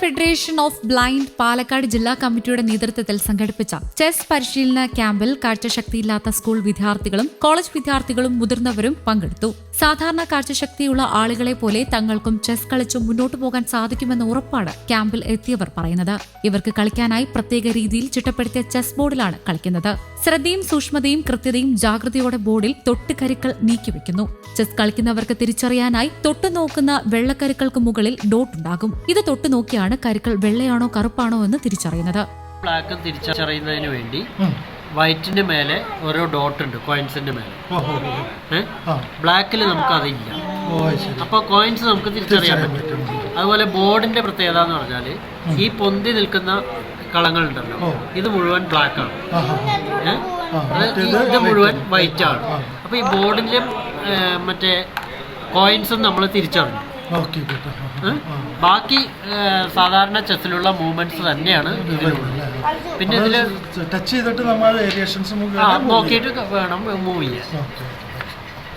Federation of blind Palakkad ജില്ലാ കമ്മിറ്റിയുടെ നേതൃത്വത്തിൽ സംഘടിപ്പിച്ച ചെസ് പരിശീലന ക്യാമ്പിൽ കാഴ്ചശക്തിയില്ലാത്ത സ്കൂൾ വിദ്യാർത്ഥികളും കോളേജ് വിദ്യാർത്ഥികളും മുതിർന്നവരും പങ്കെടുത്തു. സാധാരണ കാഴ്ചശക്തിയുള്ള ആളുകളെ പോലെ തങ്ങൾക്കും ചെസ് കളിച്ച് മുന്നോട്ടു പോകാൻ സാധിക്കുമെന്ന ഉറപ്പാണ് ക്യാമ്പിൽ എത്തിയവർ പറയുന്നത്. ഇവർക്ക് കളിക്കാനായി പ്രത്യേക രീതിയിൽ ചിട്ടപ്പെടുത്തിയ ചെസ് ബോർഡിലാണ് കളിക്കുന്നത്. ശ്രദ്ധയും സൂക്ഷ്മതയും കൃത്യതയും ജാഗ്രതയോടെ ബോർഡിൽ തൊട്ടുകരുക്കൾ നീക്കിവെക്കുന്നു. ചെസ് കളിക്കുന്നവർക്ക് തിരിച്ചറിയാനായി തൊട്ടു നോക്കുന്ന വെള്ളക്കരുക്കൾക്ക് മുകളിൽ ഡോട്ട് ഉണ്ടാകും ഇത് തൊട്ടു നോക്കിയാണ് കരുക്കൾ വെള്ളയാണോ കറുപ്പാണോ എന്ന് തിരിച്ചറിയുന്നത്. ബ്ലാക്ക് തിരിച്ചറിയുന്നതിന് വേണ്ടി വൈറ്റിന്റെ മേലെ ഓരോ ഡോട്ട് ഉണ്ട് കോയിൻസിന്റെ മേലെ. ഓഹോ ആ. ബ്ലാക്കിൽ നമുക്ക് അതില്ല അപ്പൊ അപ്പോൾ കോയിൻസ് നമുക്ക് തിരിച്ചറിയാൻ പറ്റും. അതുപോലെ ബോർഡിന്റെ പ്രത്യേകത എന്ന് പറഞ്ഞാൽ ഈ പൊന്തി നിൽക്കുന്ന കളങ്ങൾ ഉണ്ടല്ലോ ഇത് മുഴുവൻ ബ്ലാക്ക് ആണ്. ഇത് മുഴുവൻ വൈറ്റ് ആണ്. അപ്പൊ അപ്പോൾ ഈ ബോർഡിന്റെ മറ്റേ കോയിൻസും നമ്മൾ തിരിച്ചറിഞ്ഞു. ബാക്കി സാധാരണ ചെസ്സിലുള്ള മൂവ്മെന്റ്സ് തന്നെയാണ് ഇതിലുള്ളത്. പിന്നെ ഇതിൽ ടച്ച് ചെയ്തിട്ട് നമ്മൾ വേരിയേഷൻസ് നോക്കിയിട്ട് വേണം മൂവ് ചെയ്യാൻ.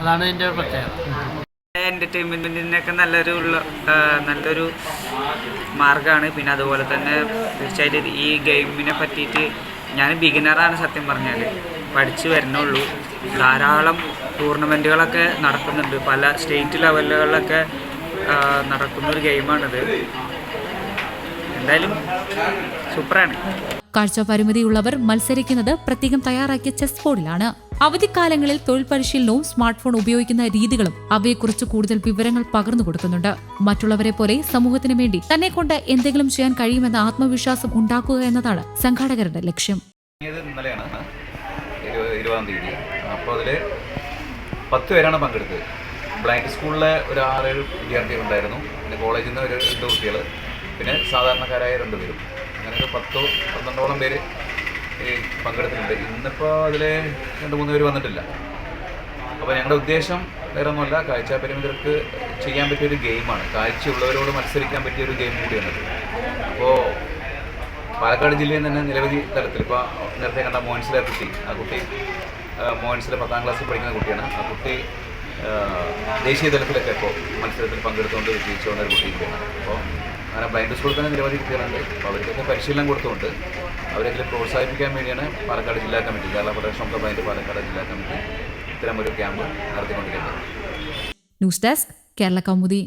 അതാണ് ഇതിന്റെ പ്രത്യേകത. എന്റർടൈൻമെന്റിനൊക്കെ നല്ലൊരു ഉള്ള നല്ലൊരു മാർഗമാണ്. പിന്നെ അതുപോലെ തന്നെ തീർച്ചയായിട്ടും ഈ ഗെയിമിനെ പറ്റിയിട്ട് ഞാൻ ബിഗിനറാണ് സത്യം പറഞ്ഞാൽ പഠിച്ചു വരുന്നുള്ളൂ. ധാരാളം ടൂർണമെന്റുകളൊക്കെ നടക്കുന്നുണ്ട്. പല സ്റ്റേറ്റ് ലെവലുകളിലൊക്കെ നടക്കുന്ന ഒരു ഗെയിമാണിത്. എന്തായാലും സൂപ്പറാണ്. കാഴ്ച പരിമിതിയുള്ളവർ മത്സരിക്കുന്നത് പ്രത്യേകം തയ്യാറാക്കിയ ചെസ് ബോർഡിലാണ്. അവധിക്കാലങ്ങളിൽ തൊഴിൽ പരിശീലനവും സ്മാർട്ട് ഫോൺ ഉപയോഗിക്കുന്ന രീതികളും അവയെക്കുറിച്ച് കൂടുതൽ വിവരങ്ങൾ പകർന്നു കൊടുക്കുന്നുണ്ട്. മറ്റുള്ളവരെ പോലെ സമൂഹത്തിന് വേണ്ടി തന്നെ കൊണ്ട് എന്തെങ്കിലും ചെയ്യാൻ കഴിയുമെന്ന ആത്മവിശ്വാസം ഉണ്ടാക്കുക എന്നതാണ് സംഘാടകരുടെ ലക്ഷ്യം. ഇന്നലെയാണ്. ഇരു- ഇരുപതാം തീയതി. അപ്പോൾ അതിൽ പത്ത് പേരാണ് പങ്കെടുത്തത്. ബ്ലൈൻഡ് സ്കൂളിലെ ഒരു ആറേഴ് വിദ്യാർത്ഥികൾ ഉണ്ടായിരുന്നു. പിന്നെ കോളേജിൽ നിന്ന് ഒരു രണ്ട് കുട്ടികൾ പിന്നെ സാധാരണക്കാരായ രണ്ട് പേരും. അങ്ങനെ ഒരു പത്തോ പന്ത്രണ്ടോളം പേര് പങ്കെടുത്തിട്ടുണ്ട്. ഇന്നിപ്പോൾ അതിൽ രണ്ട് മൂന്ന് പേര് വന്നിട്ടില്ല. അപ്പോൾ ഞങ്ങളുടെ ഉദ്ദേശം വേറെ ഒന്നുമല്ല കാഴ്ച പരിമിതർക്ക് ചെയ്യാൻ പറ്റിയൊരു ഗെയിമാണ്. കാഴ്ചയുള്ളവരോട് മത്സരിക്കാൻ പറ്റിയ ഒരു ഗെയിം കൂടിയാണ് അപ്പോൾ പാലക്കാട് ജില്ലയിൽ തന്നെ നിരവധി തലത്തിൽ ഇപ്പോൾ നേരത്തെ കണ്ട മോഹൻസിലെ കുട്ടി ആ കുട്ടി മോഹൻസിലെ പത്താം ക്ലാസ്സിൽ പഠിക്കുന്ന കുട്ടിയാണ്. ആ കുട്ടി ദേശീയ തലത്തിലൊക്കെ ഇപ്പോൾ മത്സരത്തിൽ പങ്കെടുത്തുകൊണ്ട് വിജയിച്ചുകൊണ്ട് ഒരു കുട്ടിയാണ് അപ്പോൾ അങ്ങനെ ബ്ലൈൻഡ് സ്കൂളിൽ തന്നെ നിരവധി കുട്ടികളുണ്ട്. അപ്പോൾ അവർക്കൊക്കെ പരിശീലനം കൊടുത്തുകൊണ്ട് അവരെങ്കിലും പ്രോത്സാഹിപ്പിക്കാൻ വേണ്ടിയാണ് പാലക്കാട് ജില്ലാ committee Kerala federation of blind Palakkad ജില്ലാ കമ്മിറ്റി ഇത്തരമൊരു ക്യാമ്പ് നടത്തിക്കൊണ്ടിരിക്കുന്നത്. News desk Kerala Kaumudi.